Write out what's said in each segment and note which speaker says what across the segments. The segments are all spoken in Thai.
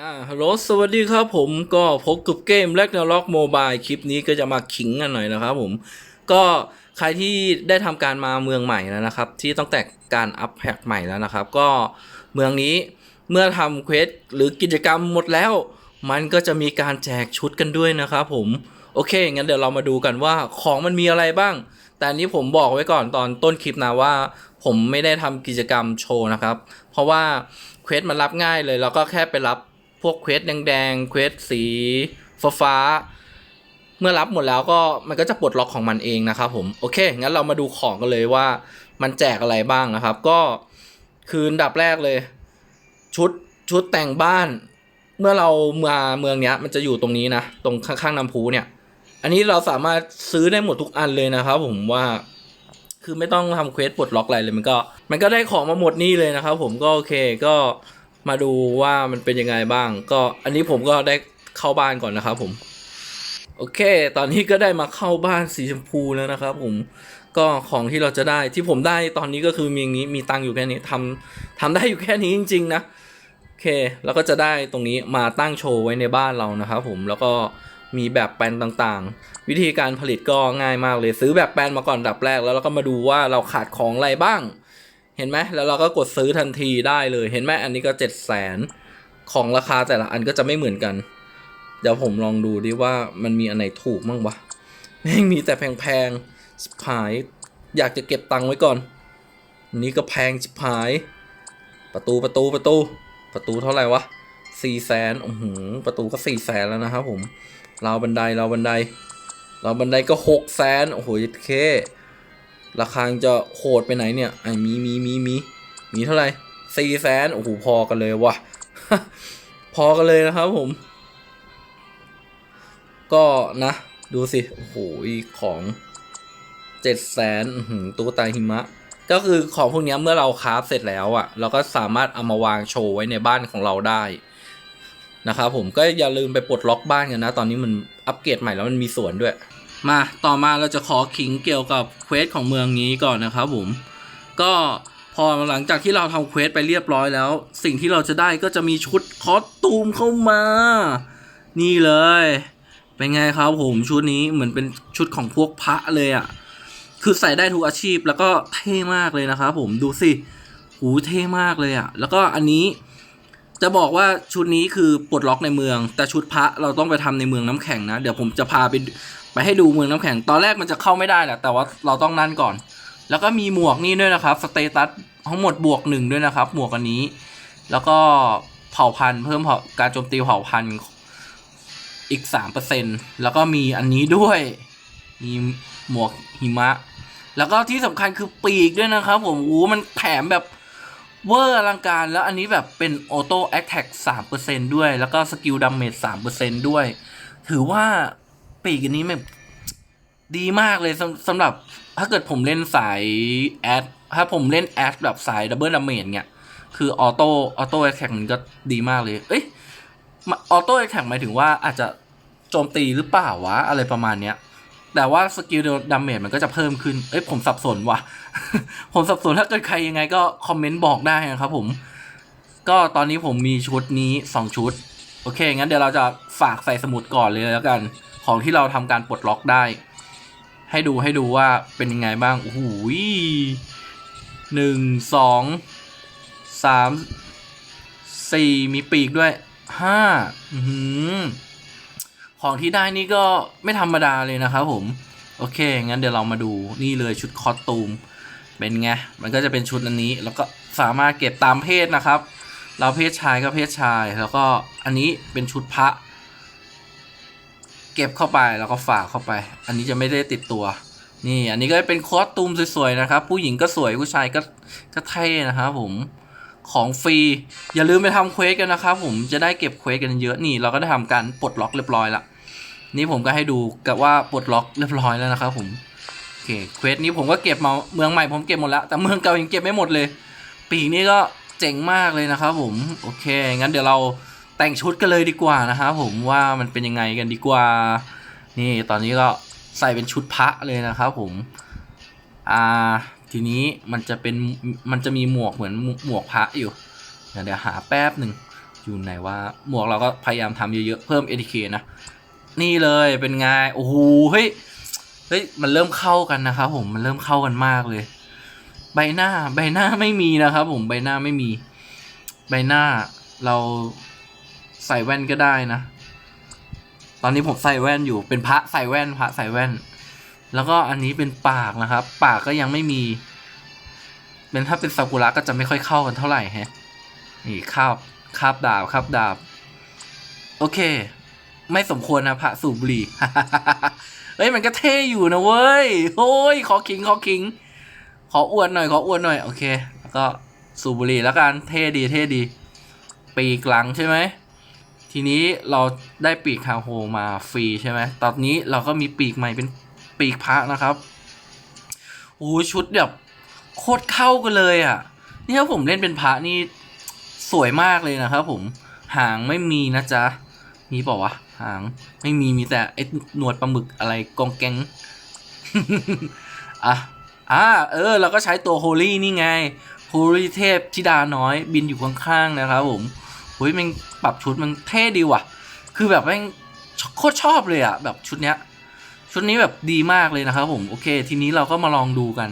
Speaker 1: อ่าฮัลโหลสวัสดีครับผมก็พบกับเกมแ a กแนาล็อกโมบายคลิปนี้ก็จะมาขิงกันหน่อยนะครับผม ก็ใครที่ได้ทำการมาเมืองใหม่แล้วนะครับ ที่ตั้งแต่การอัปแพคใหม่แล้วนะครับ ก็เมืองนี้เมื่อทำเควสหรือกิจกรรมหมดแล้ว มันก็จะมีการแจกชุดกันด้วยนะครับผมโอเค งั้นเดี๋ยวเรามาดูกันว่าของมันมีอะไรบ้าง แต่นนี้ผมบอกไว้ก่อนตอนต้นคลิปนะว่า ผมไม่ได้ทำกิจกรรมโชว์นะครับ เพราะว่าเควสมันรับง่ายเลยแล้วก็แค่ไปรับ พวกเควสแดงๆเควสสีฟ้าฟาเมื่อรับหมดแล้วก็มันก็จะปลดล็อกของมันเองนะครับผมโอเคงั้นเรามาดูของกันเลยว่ามันแจกอะไรบ้างนะครับ ก็คืออันดับแรกเลย ชุดชุดแต่งบ้าน เมื่อเรามาเมืองเนี้ย มันจะอยู่ตรงนี้นะ ตรงข้างๆน้ำพุเนี่ย อันนี้เราสามารถซื้อได้หมดทุกอันเลยนะครับผมว่าคือไม่ต้องทำเควสปลดล็อกอะไรเลยมันก็ มันก็ได้ของมาหมดนี่เลยนะครับผมก็โอเคก็ มาดูว่ามันเป็นยังไงบ้าง ก็อันนี้ผมก็ได้เข้าบ้านก่อนนะครับผม โอเค ตอนนี้ก็ได้มาเข้าบ้านสีชมพูแล้วนะครับ ผมก็ของที่เราจะได้ที่ผมได้ตอนนี้ก็คือมีอย่างนี้มีตังอยู่แค่นี้ทำทำได้อยู่แค่นี้จริง ๆ นะโอเค แล้วก็จะได้ตรงนี้มาตั้งโชว์ไว้ในบ้านเรานะครับผมแล้วก็มีแบบแปลนต่างๆ วิธีการผลิตก็ง่ายมากเลยซื้อแบบแปลนมาก่อนดับแรก แล้วเราก็มาดูว่าเราขาดของอะไรบ้าง เห็นไหมแล้วเราก็กดซื้อทันทีได้เลยเห็นไหมอันนี้ก็เจ็ดแสนของราคาแต่ละอันก็จะไม่เหมือนกัน เดี๋ยวผมลองดูดิว่ามันมีอันไหนถูกมั่งวะแม่งมีแต่แพงๆชิบหายอยากจะเก็บตังค์ไว้ก่อนนนี้ก็แพงชิบหาย ประตูประตูประตู ประตูเท่าไหร่วะสี่แสนโอ้โหประตูก็สี่แสนแล้วนะครับผมราวบันไดราวบันไดราวบันไดก็หกแสนโอ้โหเค ราคาจะโหดไปไหนเนี่ยไอ้มีมีมีมีมีเท่าไหร่สี่แสนโอ้โหพอกันเลยวะพอกันเลยนะครับผม ก็นะ ดูสิ โอ้โหของเจ็ดแสนตุ๊กตาหิมะ ก็คือของพวกนี้เมื่อเราคราฟเสร็จแล้วอะ่ะ เราก็สามารถเอามาวางโชว์ไว้ในบ้านของเราได้นะครับผมก็อย่าลืมไปปลดล็อกบ้านกันนะ ตอนนี้มันอัปเกรดใหม่แล้วมันมีสวนด้วย มาต่อมาเราจะขอขิงเกี่ยวกับเควสของเมืองนี้ก่อนนะครับผม ก็พอหลังจากที่เราทำเควสไปเรียบร้อยแล้ว สิ่งที่เราจะได้ก็จะมีชุดคอสตูมเข้ามา นี่เลย เป็นไงครับผมชุดนี้เหมือนเป็นชุดของพวกพระเลยอะ่ะ คือใส่ได้ทุกอาชีพแล้วก็เท่มากเลยนะครับผมดูสิหูเท่มากเลยอะ่ะ แล้วก็อันนี้จะบอกว่าชุดนี้คือปลดล็อกในเมือง แต่ชุดพระเราต้องไปทำในเมืองน้ำแข็งนะ เดี๋ยวผมจะพาไป ไปให้ดูเมืองน้ำแข็ง ตอนแรกมันจะเข้าไม่ได้แหละ แต่ว่าเราต้องนั่นก่อน แล้วก็มีหมวกนี่ด้วยนะครับ สเตตัสทั้งหมดบวกหนึ่งด้วยนะครับ หมวกอันนี้ แล้วก็เผ่าพันธุ์เพิ่มเผ่าการโจมตีเผ่าพันธุ์อีกสามเปอร์เซ็นแล้วก็มีอันนี้ด้วย มีหมวกหิมะ แล้วก็ที่สำคัญคือปีกด้วยนะครับ ผมโอ้มันแถมแบบเวอร์อลังการ แล้วอันนี้แบบเป็นออโต้แอคแท็กสามเปอร์เซ็นด้วย แล้วก็สกิลดัมเมจสามเปอร์เซ็นด้วย ถือว่า ปีกอันนี้แบบดีมากเลยสำสำหรับ ถ้าเกิดผมเล่นสายแอดถ้าผมเล่นแอดแบบสายดับเบิลดัมเมจเนี่ยคือออโต้ออโต้แอคแท็กมันก็ดีมากเลย เอ้ยออโต้แอคแท็กหมายถึงว่าอาจจะโจมตีหรือเปล่าวะ อะไรประมาณเนี้ย แต่ว่าสกิลดาเมจมันก็จะเพิ่มขึ้น เอ้ยผมสับสนว่ะ ผมสับสนถ้าเกิดใครยังไงก็คอมเมนต์บอกได้นะครับผม ก็ตอนนี้ผมมีชุดนี้ 2 ชุด โอเค งั้นเดี๋ยวเราจะฝากใส่สมุดก่อนเลยแล้วกัน ของที่เราทำการปลดล็อกได้ ให้ดูให้ดูว่าเป็นยังไงบ้าง โอ้โหหนึ่งสองสามสี่มีปีกด้วยห้าของที่ได้นี่ก็ไม่ธรรมดาเลยนะครับผม โอเค งั้นเดี๋ยวเรามาดูนี่เลยชุดคอสตูม เป็นไง มันก็จะเป็นชุดอันนี้ แล้วก็สามารถเก็บตามเพศนะครับ เราเพศชายก็เพศชาย แล้วก็อันนี้เป็นชุดพระ เก็บเข้าไปแล้วก็ฝากเข้าไป อันนี้จะไม่ได้ติดตัว นี่อันนี้ก็เป็นคอสตูมสวยๆนะครับ ผู้หญิงก็สวยผู้ชายก็ก็เท่นะครับผมของฟรี อย่าลืมไปทำเควสกันนะครับผมจะได้เก็บเควสกันเยอะนี่ เราก็ได้ทำการปลดล็อกเรียบร้อยละนี่ผมก็ให้ดูกับว่าปลดล็อกเรียบร้อยแล้วนะครับผมโอเคเควสนี้ผมก็เก็บมาเมืองใหม่ผมเก็บหมดแล้วแต่เมืองเก่ายังเก็บไม่หมดเลย ปีกนี้ก็เจ๋งมากเลยนะครับผมโอเคงั้นเดี๋ยวเรา แต่งชุดกันเลยดีกว่านะครับผมว่ามันเป็นยังไงกันดีกว่า นี่ตอนนี้ก็ใส่เป็นชุดพระเลยนะครับผม อ่า ทีนี้มันจะเป็นมันจะมีหมวกเหมือนหมวกพระอยู่ เดี๋ยวเดี๋ยวหาแป๊บหนึ่งอยู่ไหนว่าหมวกเราก็พยายามทำเยอะๆ เพิ่ม ATK นะ นี่เลยเป็นไงโอ้โหเฮ้ยเฮ้ยมันเริ่มเข้ากันนะครับผมมันเริ่มเข้ากันมากเลย ใบหน้าใบหน้าไม่มีนะครับผมใบหน้าไม่มี ใบหน้าเรา ใส่แว่นก็ได้นะ ตอนนี้ผมใส่แว่นอยู่เป็นพระใส่แว่นพระใส่แว่น แล้วก็อันนี้เป็นปากนะครับ ปากก็ยังไม่มี เป็นถ้าเป็นซากุระก็จะไม่ค่อยเข้ากันเท่าไหร่ฮะนี่คาบคาบดาบคาบดาบ โอเค ไม่สมควรนะพระสูบบุหรี่เฮ้ยมันก็เท่อยู่นะเว้ยโอ้ยขอขิงขอขิง ขออวดหน่อยขออวดหน่อยโอเค แล้วก็สูบบุหรี่แล้วกันเท่ดีเท่ดีปีกหลังใช่ไหม ทีนี้เราได้ปีกคาโฮมาฟรีใช่ไหมตอนนี้เราก็มีปีกใหม่เป็นปีกพระนะครับโอ้ชุดแบบโคตรเข้ากันเลยอะ นี่ถ้าผมเล่นเป็นพระนี่สวยมากเลยนะครับผมหางไม่มีนะจ๊ะ มีเปล่าวะหางไม่มีมีแต่ไอ้หนวดปลาหมึกอะไรกองแกงอะอ่าเออ เราก็ใช้ตัวโฮลี่นี่ไงโฮลี่เทพธิดาน้อยบินอยู่ข้างๆนะครับผม เฮ้ยมันปรับชุดมันเท่ดีว่ะ คือแบบแม่งโคตรชอบเลยอะแบบชุดเนี้ย ชุดนี้แบบดีมากเลยนะครับผมโอเค ทีนี้เราก็มาลองดูกัน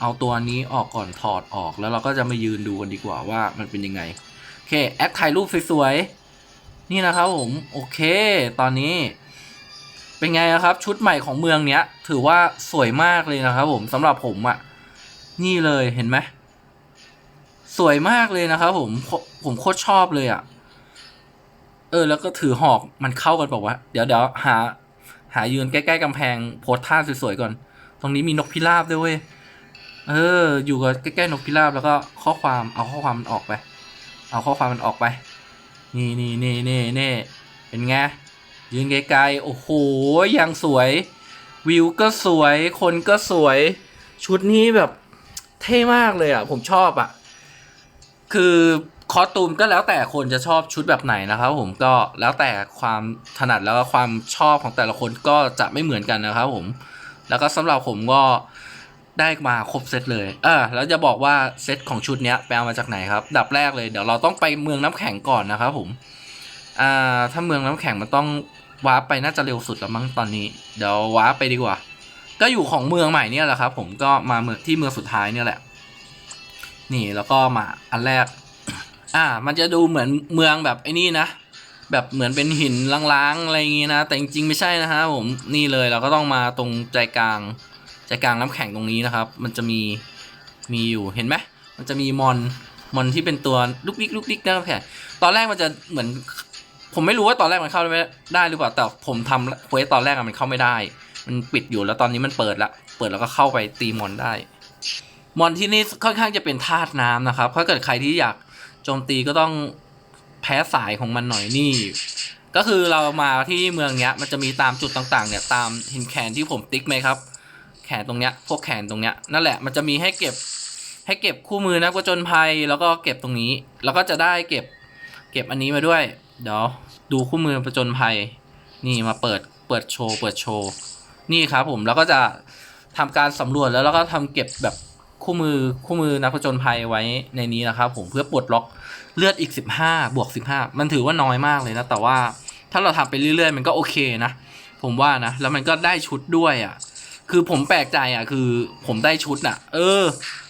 Speaker 1: เอาตัวนี้ออกก่อนถอดออกแล้วเราก็จะมายืนดูกันดีกว่าว่ามันเป็นยังไงโอเคแอคถ่ายรูปสวยๆนี่นะครับผมโอเค ตอนนี้ เป็นไงอะครับชุดใหม่ของเมืองเนี้ย ถือว่าสวยมากเลยนะครับผมสำหรับผมอะนี่เลยเห็นไหม สวยมากเลยนะครับผมผมโคตรชอบเลยอะเออ แล้วก็ถือหอกมันเข้ากันบอกว่า เดี๋ยวเดี๋ยวหา หายืนใกล้ๆกำแพงโพสท่าสวยๆก่อน ตรงนี้มีนกพิราบด้วยเว้ยเออ อยู่กับใกล้ๆนกพิราบแล้วก็ข้อความเอาข้อความมันออกไป เอาข้อความมันออกไป นี่นี่นี่นี่นี่เป็นไงยืนไกลๆโอ้โหยังสวย วิวก็สวย คนก็สวย ชุดนี้แบบเท่มากเลยอะ ผมชอบอะ คือคอสตูมก็แล้วแต่คนจะชอบชุดแบบไหนนะครับ ผมก็แล้วแต่ความถนัดแล้วก็ความชอบของแต่ละคนก็จะไม่เหมือนกันนะครับ ผม แล้วก็สำหรับผมก็ได้มาครบเซตเลย เออแล้วจะบอกว่าเซตของชุดเนี้ยไปเอามาจากไหนครับ ดับแรกเลยเดี๋ยวเราต้องไปเมืองน้ำแข็งก่อนนะครับผม อ่า ถ้าเมืองน้ำแข็งมันต้องวาร์ปไปน่าจะเร็วสุดแล้วมั้งตอนนี้ เดี๋ยววาร์ปไปดีกว่า ก็อยู่ของเมืองใหม่เนี่ยแหละครับ ผมก็มาเมืองที่เมืองสุดท้ายเนี่ยแหละ นี่แล้วก็มาอันแรก อ่า มันจะดูเหมือนเมืองแบบไอ้นี่นะ แบบเหมือนเป็นหินล้างๆอะไรอย่างงี้นะ แต่จริงๆไม่ใช่นะฮะผมนี่เลยเราก็ต้องมาตรงใจกลางใจกลางน้ำแข็งตรงนี้นะครับ มันจะมีมีอยู่เห็นไหมมันจะมีมอนมอนที่เป็นตัวลุกลิกลุกลิกน้ำแข็งตอนแรกมันจะเหมือน ผมไม่รู้ว่าตอนแรกมันเข้าได้หรือเปล่า แต่ผมทำเควสตอนแรกมันเข้าไม่ได้ มันปิดอยู่แล้วตอนนี้มันเปิดละ เปิดแล้วก็เข้าไปตีมอนได้ มอนที่นี่ค่อนข้างจะเป็นธาตุน้ำนะครับ ถ้าเกิดใครที่อยากโจมตีก็ต้องแพ้สายของมันหน่อยนี่ ก็คือเรามาที่เมืองเนี้ย มันจะมีตามจุดต่างๆ เนี่ย ตามหินแขนที่ผมติ๊กไหมครับ แขนตรงเนี้ย พวกแขนตรงเนี้ย นั่นแหละ มันจะมีให้เก็บ ให้เก็บคู่มือนักผจญภัย แล้วก็เก็บตรงนี้ แล้วก็จะได้เก็บ เก็บอันนี้มาด้วย เดี๋ยวดูคู่มือผจญภัย นี่มาเปิด เปิดโชว์ เปิดโชว์ นี่ครับผม แล้วก็จะทำการสำรวจแล้วแล้วก็ทำเก็บแบบ คู่มือคู่มือนักผจญภัยไว้ในนี้นะครับ ผมเพื่อปลดล็อกเลือดอีก 15 บวก 15 มันถือว่าน้อยมากเลยนะ แต่ว่าถ้าเราทำไปเรื่อยๆ มันก็โอเคนะ ผมว่านะ แล้วมันก็ได้ชุดด้วยอะ คือผมแปลกใจอะ คือผมได้ชุดน่ะ เออ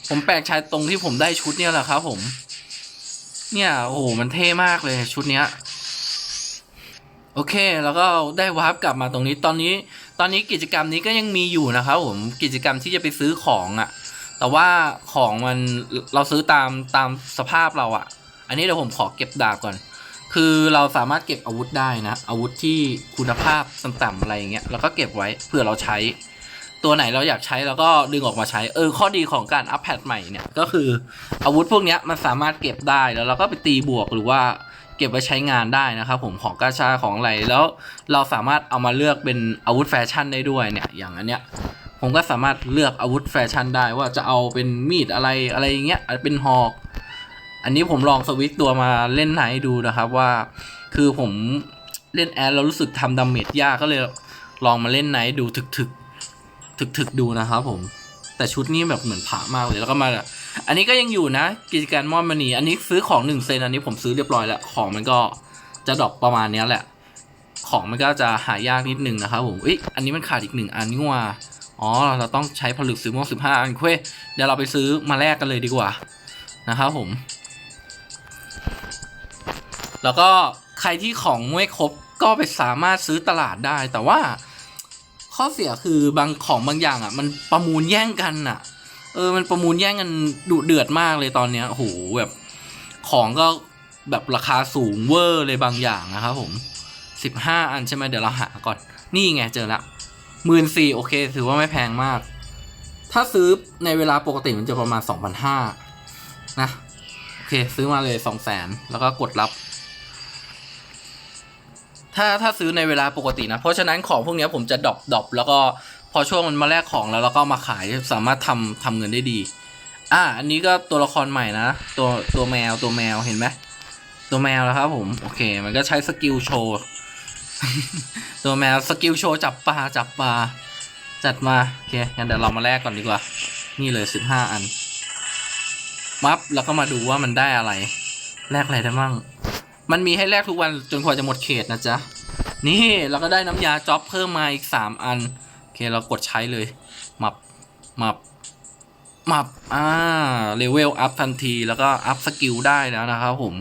Speaker 1: ผมแปลกใจตรงที่ผมได้ชุดเนี่ยแหละครับ ผม เนี่ยโอ้โหมันเท่มากเลยชุดเนี้ยโอเค แล้วก็ได้วาร์ปกลับมาตรงนี้ ตอนนี้ ตอนนี้กิจกรรมนี้ก็ยังมีอยู่นะครับผม กิจกรรมที่จะไปซื้อของอะ่ะ แต่ว่าของมันเราซื้อตามตามสภาพเราอะ่ะ อันนี้เดี๋ยวผมขอเก็บดาบก่อน คือเราสามารถเก็บอาวุธได้นะ อาวุธที่คุณภาพต่ำๆอะไรอย่างเงี้ยแล้วก็เก็บไว้เผื่อเราใช้ ตัวไหนเราอยากใช้เราก็ดึงออกมาใช้ เออ ข้อดีของการอัปแพดใหม่เนี่ยก็คืออาวุธพวกนี้มันสามารถเก็บได้แล้วเราก็ไปตีบวกหรือว่าเก็บไว้ใช้งานได้นะครับผมของกาชาของอะไรแล้วเราสามารถเอามาเลือกเป็นอาวุธแฟชั่นได้ด้วยเนี่ยอย่างอันเนี้ย ผมก็สามารถเลือกอาวุธแฟชั่นได้ว่าจะเอาเป็นมีดอะไรอะไรอย่างเงี้ยเป็นหอก อันนี้ผมลองสวิตตัวมาเล่นไหนดูนะครับว่า คือผมเล่นแอดแล้วรู้สึกทำดาเมจยากก็เลยลองมาเล่นไหนดูถึกถึกถึกถึกๆดูนะครับผม แต่ชุดนี้แบบเหมือนผามากเลยแล้วก็มา อันนี้ก็ยังอยู่นะ กิจการมอนมันนีอันนี้ซื้อของหนึ่งเซนอันนี้ผมซื้อเรียบร้อยแล้ว ของมันก็จะดอปประมาณเนี้ยแหละ ของมันก็จะหายากนิดนึงนะครับผมอ้ยอันนี้มันขาดอีกหนึ่งอันนี่ว่า อ๋อ เราต้องใช้ผลึกซื้อม่วงสิบห้าอันเว้ยเดี๋ยวเราไปซื้อมาแลกกันเลยดีกว่านะครับผม แล้วก็ใครที่ของไม่ครบก็ไปสามารถซื้อตลาดได้ แต่ว่าข้อเสียคือบางของบางอย่างอะ มันประมูลแย่งกันอะ เออ มันประมูลแย่งกันดุเดือดมากเลยตอนเนี้ยโหแบบของก็แบบราคาสูงเวอร์เลยบางอย่างนะครับผมสิบห้าอันใช่ไหมเดี๋ยวเราหาก่อน นี่ไงเจอละ หมื่นสี่โอเค ถือว่าไม่แพงมาก ถ้าซื้อในเวลาปกติมันจะประมาณสองพันห้านะ โอเค ซื้อมาเลยสองแสนแล้วก็กดรับ ถ้าถ้าซื้อในเวลาปกตินะ เพราะฉะนั้นของพวกนี้ผมจะดรอปดรอปแล้วก็พอช่วงมันมาแลกของแล้วเราก็มาขายสามารถทำทำเงินได้ดี อะอันนี้ก็ตัวละครใหม่นะ ตัวตัวแมวตัวแมวเห็นไหมตัวแมวแล้วครับผม โอเค มันก็ใช้สกิลโชว์ ตัวแมวสกิลโชว์จับปลาจับปลาจัดมาโอเคงั้นเดี๋ยวเรามาแลกก่อนดีกว่า นี่เลยสิบห้าอันมับแล้วก็มาดูว่ามันได้อะไร แลกอะไรได้มั่ง มันมีให้แลกทุกวันจนกว่าจะหมดเขตนะจ๊ะ นี่เราก็ได้น้ำยาจ็อบเพิ่มมาอีกสามอัน โอเคเรากดใช้เลย มับ มับ มับ อ่าเลเวลอัพทันทีแล้วก็อัพสกิลได้แล้วนะครับผม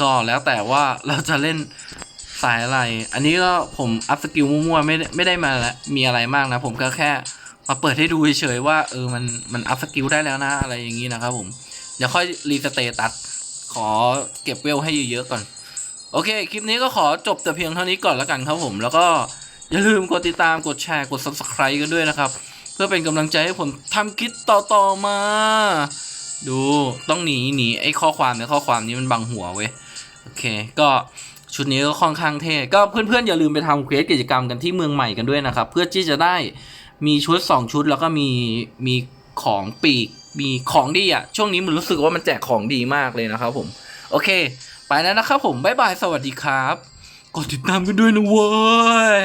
Speaker 1: ก็แล้วแต่ว่าเราจะเล่น สายอะไร อันนี้ก็ผมอัพสกิลมั่วๆไม่ได้ไม่ได้มาแล้วมีอะไรมากนะ ผมก็แค่มาเปิดให้ดูเฉยๆว่าเออมันมันอัพสกิลได้แล้วนะอะไรอย่างนี้นะครับผมเดี๋ยวค่อยรีสเตตัสขอเก็บเวลให้เยอะๆก่อน โอเค คลิปนี้ก็ขอจบแต่เพียงเท่านี้ก่อนแล้วกันครับผม แล้วก็อย่าลืมกดติดตามกดแชร์กด subscribe กันด้วยนะครับ เพื่อเป็นกำลังใจให้ผมทำคลิปต่อๆมา ดูต้องหนีหนีไอ้ข้อความในยข้อความนี้มันบังหัวเว้ย โอเคก็ ชุดนี้ก็ค่อนข้างเท่ก็เพื่อนๆอย่าลืมไปทำเควสกิจกรรมกันที่เมืองใหม่กันด้วยนะครับ เพื่อที่จะได้มีชุด 2 ชุดแล้วก็มีมีของปีกมีของดีอะ ช่วงนี้มันรู้สึกว่ามันแจกของดีมากเลยนะครับผม โอเค ไปแล้วนะครับผม บ๊ายบาย สวัสดีครับ กดติดตามกันด้วยนะเว้ย